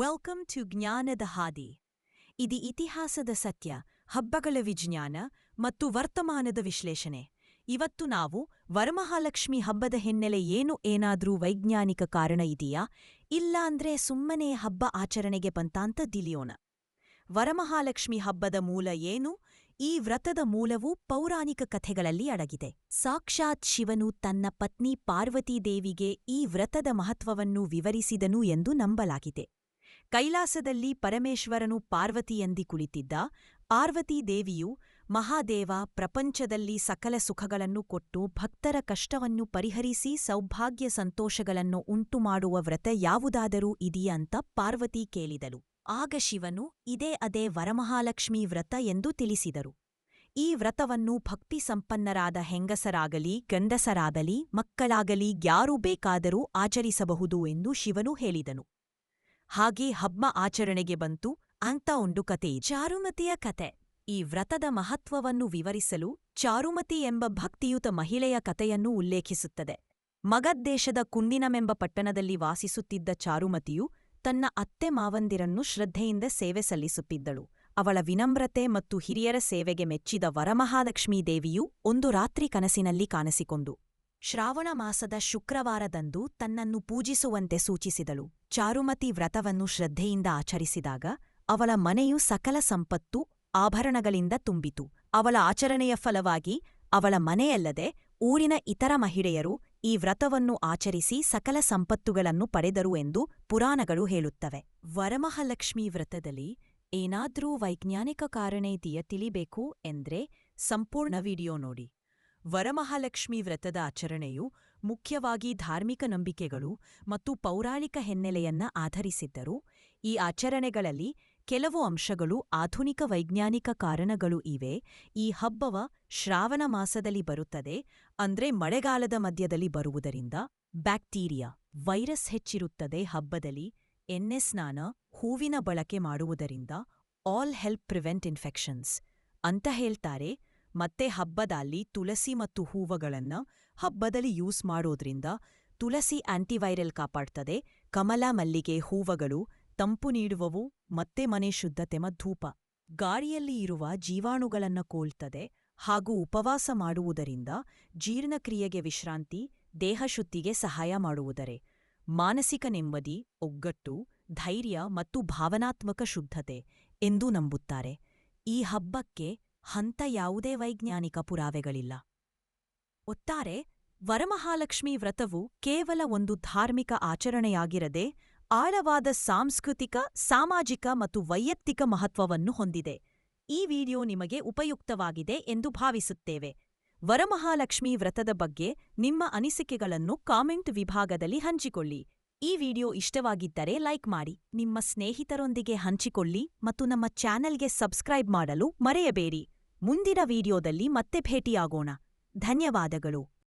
Welcome to ಜ್ಞಾನದ ಹಾದಿ ಇದು ಇತಿಹಾಸದ ಸತ್ಯ ಹಬ್ಬಗಳ ವಿಜ್ಞಾನ ಮತ್ತು ವರ್ತಮಾನದ ವಿಶ್ಲೇಷಣೆ ಇವತ್ತು ನಾವು ವರಮಹಾಲಕ್ಷ್ಮಿ ಹಬ್ಬದ ಹಿನ್ನೆಲೆ ಏನು ಏನಾದರೂ ವೈಜ್ಞಾನಿಕ ಕಾರಣ ಇದೆಯಾ ಇಲ್ಲಾಂದ್ರೆ ಸುಮ್ಮನೆ ಹಬ್ಬ ಆಚರಣೆಗೆ ಬಂತಾಂತ ದಿಲಿಯೋಣ ವರಮಹಾಲಕ್ಷ್ಮಿ ಹಬ್ಬದ ಮೂಲ ಏನು ಈ ವ್ರತದ ಮೂಲವು ಪೌರಾಣಿಕ ಕಥೆಗಳಲ್ಲಿ ಅಡಗಿದೆ. ಸಾಕ್ಷಾತ್ ಶಿವನು ತನ್ನ ಪತ್ನಿ ಪಾರ್ವತೀದೇವಿಗೆ ಈ ವ್ರತದ ಮಹತ್ವವನ್ನು ವಿವರಿಸಿದನು ಎಂದು ನಂಬಲಾಗಿದೆ. ಕೈಲಾಸದಲ್ಲಿ ಪರಮೇಶ್ವರನು ಪಾರ್ವತಿಯಂದಿ ಕುಳಿತಿದ್ದ ಪಾರ್ವತೀದೇವಿಯು ಮಹಾದೇವ ಪ್ರಪಂಚದಲ್ಲಿ ಸಕಲ ಸುಖಗಳನ್ನು ಕೊಟ್ಟು ಭಕ್ತರ ಕಷ್ಟವನ್ನು ಪರಿಹರಿಸಿ ಸೌಭಾಗ್ಯ ಸಂತೋಷಗಳನ್ನು ಉಂಟುಮಾಡುವ ವ್ರತ ಯಾವುದಾದರೂ ಇದೆಯಂತ ಪಾರ್ವತಿ ಕೇಳಿದಳು. ಆಗ ಶಿವನು, ಇದೇ ಅದೇ ವರಮಹಾಲಕ್ಷ್ಮೀ ವ್ರತ ಎಂದು ತಿಳಿಸಿದರು. ಈ ವ್ರತವನ್ನು ಭಕ್ತಿ ಸಂಪನ್ನರಾದ ಹೆಂಗಸರಾಗಲಿ, ಗಂಡಸರಾಗಲಿ, ಮಕ್ಕಳಾಗಲಿ ಯಾರು ಬೇಕಾದರೂ ಆಚರಿಸಬಹುದು ಎಂದು ಶಿವನು ಹೇಳಿದನು. ಹಾಗೆ ಹಬ್ಬ ಆಚರಣೆಗೆ ಬಂತು ಅಂತ ಒಂದು ಕತೆ ಚಾರುಮತಿಯ ಕತೆ. ಈ ವ್ರತದ ಮಹತ್ವವನ್ನು ವಿವರಿಸಲು ಚಾರುಮತಿ ಎಂಬ ಭಕ್ತಿಯುತ ಮಹಿಳೆಯ ಕತೆಯನ್ನು ಉಲ್ಲೇಖಿಸುತ್ತದೆ. ಮಗದ್ದೇಶದ ಕುಂದಿನಮೆಂಬ ಪಟ್ಟಣದಲ್ಲಿ ವಾಸಿಸುತ್ತಿದ್ದ ಚಾರುಮತಿಯು ತನ್ನ ಅತ್ತೆ ಮಾವಂದಿರನ್ನು ಶ್ರದ್ಧೆಯಿಂದ ಸೇವೆ ಸಲ್ಲಿಸುತ್ತಿದ್ದಳು. ಅವಳ ವಿನಮ್ರತೆ ಮತ್ತು ಹಿರಿಯರ ಸೇವೆಗೆ ಮೆಚ್ಚಿದ ವರಮಹಾಲಕ್ಷ್ಮೀದೇವಿಯು ಒಂದು ರಾತ್ರಿ ಕನಸಿನಲ್ಲಿ ಕಾಣಿಸಿಕೊಂಡು ಶ್ರಾವಣ ಮಾಸದ ಶುಕ್ರವಾರದಂದು ತನ್ನನ್ನು ಪೂಜಿಸುವಂತೆ ಸೂಚಿಸಿದಳು. ಚಾರುಮತಿ ವ್ರತವನ್ನು ಶ್ರದ್ಧೆಯಿಂದ ಆಚರಿಸಿದಾಗ ಅವಳ ಮನೆಯು ಸಕಲ ಸಂಪತ್ತು, ಆಭರಣಗಳಿಂದ ತುಂಬಿತು. ಅವಳ ಆಚರಣೆಯ ಫಲವಾಗಿ ಅವಳ ಮನೆಯಲ್ಲದೆ ಊರಿನ ಇತರ ಮಹಿಳೆಯರು ಈ ವ್ರತವನ್ನು ಆಚರಿಸಿ ಸಕಲ ಸಂಪತ್ತುಗಳನ್ನು ಪಡೆದರು ಎಂದು ಪುರಾಣಗಳು ಹೇಳುತ್ತವೆ. ವರಮಹಾಲಕ್ಷ್ಮೀ ವ್ರತದಲ್ಲಿ ಏನಾದರೂ ವೈಜ್ಞಾನಿಕ ಕಾರಣ ಇದೆಯ ತಿಳಿಬೇಕು ಎಂದ್ರೆ ಸಂಪೂರ್ಣ ವಿಡಿಯೋ ನೋಡಿ. ವರಮಹಾಲಕ್ಷ್ಮಿ ವ್ರತದ ಆಚರಣೆಯು ಮುಖ್ಯವಾಗಿ ಧಾರ್ಮಿಕ ನಂಬಿಕೆಗಳು ಮತ್ತು ಪೌರಾಣಿಕ ಹಿನ್ನೆಲೆಯನ್ನ ಆಧರಿಸಿದ್ದರೂ. ಈ ಆಚರಣೆಗಳಲ್ಲಿ ಕೆಲವು ಅಂಶಗಳು ಆಧುನಿಕ ವೈಜ್ಞಾನಿಕ ಕಾರಣಗಳು ಇವೆ. ಈ ಹಬ್ಬವ ಶ್ರಾವಣ ಮಾಸದಲ್ಲಿ ಬರುತ್ತದೆ, ಅಂದ್ರೆ ಮಳೆಗಾಲದ ಮಧ್ಯದಲ್ಲಿ ಬರುವುದರಿಂದ ಬ್ಯಾಕ್ಟೀರಿಯಾ, ವೈರಸ್ ಹೆಚ್ಚಿರುತ್ತದೆ ಹಬ್ಬದಲ್ಲಿ. ಎಣ್ಣೆ ಸ್ನಾನ ಹೂವಿನ ಬಳಕೆ ಮಾಡುವುದರಿಂದ ಆಲ್ ಹೆಲ್ಪ್ ಪ್ರಿವೆಂಟ್ ಇನ್ಫೆಕ್ಷನ್ಸ್ ಅಂತ ಹೇಳ್ತಾರೆ. ಮತ್ತೆ ಹಬ್ಬದಲ್ಲಿ ತುಳಸಿ ಮತ್ತು ಹೂವಗಳನ್ನ ಹಬ್ಬದಲ್ಲಿ ಯೂಸ್ ಮಾಡೋದ್ರಿಂದ ತುಳಸಿ ಆಂಟಿವೈರಲ್ ಕಾಪಾಡ್ತದೆ, ಕಮಲ ಮಲ್ಲಿಗೆ ಹೂವಗಳು, ತಂಪು ನೀಡುವವು ಮತ್ತೆ ಮನೆ ಶುದ್ಧತೆ ಮಧೂಪ ಗಾಳಿಯಲ್ಲಿ ಇರುವ ಜೀವಾಣುಗಳನ್ನು ಕೋಲ್ತದೆ ಹಾಗೂ ಉಪವಾಸ ಮಾಡುವುದರಿಂದ ಜೀರ್ಣಕ್ರಿಯೆಗೆ ವಿಶ್ರಾಂತಿ ದೇಹಶುದ್ಧಿಗೆ ಸಹಾಯ ಮಾಡುವುದರೆ ಮಾನಸಿಕ ನೆಮ್ಮದಿ, ಒಗ್ಗಟ್ಟು, ಧೈರ್ಯ ಮತ್ತು ಭಾವನಾತ್ಮಕ ಶುದ್ಧತೆ ಎಂದು ನಂಬುತ್ತಾರೆ. ಈ ಹಬ್ಬಕ್ಕೆ ಹಂತ ಯಾವುದೇ ವೈಜ್ಞಾನಿಕ ಪುರಾವೆಗಳಿಲ್ಲ. ಒತ್ತಾರೆ ವರಮಹಾಲಕ್ಷ್ಮಿ ವ್ರತವು ಕೇವಲ ಒಂದು ಧಾರ್ಮಿಕ ಆಚರಣೆಯಾಗಿರದೆ, ಆಳವಾದ ಸಾಂಸ್ಕೃತಿಕ, ಸಾಮಾಜಿಕ ಮತ್ತು ವೈಯಕ್ತಿಕ ಮಹತ್ವವನ್ನು ಹೊಂದಿದೆ. ಈ ವಿಡಿಯೋ ನಿಮಗೆ ಉಪಯುಕ್ತವಾಗಿದೆ ಎಂದು ಭಾವಿಸುತ್ತೇವೆ. ವರಮಹಾಲಕ್ಷ್ಮಿ ವ್ರತದ ಬಗ್ಗೆ ನಿಮ್ಮ ಅನಿಸಿಕೆಗಳನ್ನು ಕಾಮೆಂಟ್ ವಿಭಾಗದಲ್ಲಿ ಹಂಚಿಕೊಳ್ಳಿ. ಈ ವಿಡಿಯೋ ಇಷ್ಟವಾಗಿದ್ದರೆ ಲೈಕ್ ಮಾಡಿ, ನಿಮ್ಮ ಸ್ನೇಹಿತರೊಂದಿಗೆ ಹಂಚಿಕೊಳ್ಳಿ ಮತ್ತು ನಮ್ಮ ಚಾನೆಲ್ಗೆ ಸಬ್ಸ್ಕ್ರೈಬ್ ಮಾಡಲು ಮರೆಯಬೇಡಿ. ಮುಂದಿನ ವಿಡಿಯೋದಲ್ಲಿ ಮತ್ತೆ ಭೇಟಿಯಾಗೋಣ. ಧನ್ಯವಾದಗಳು.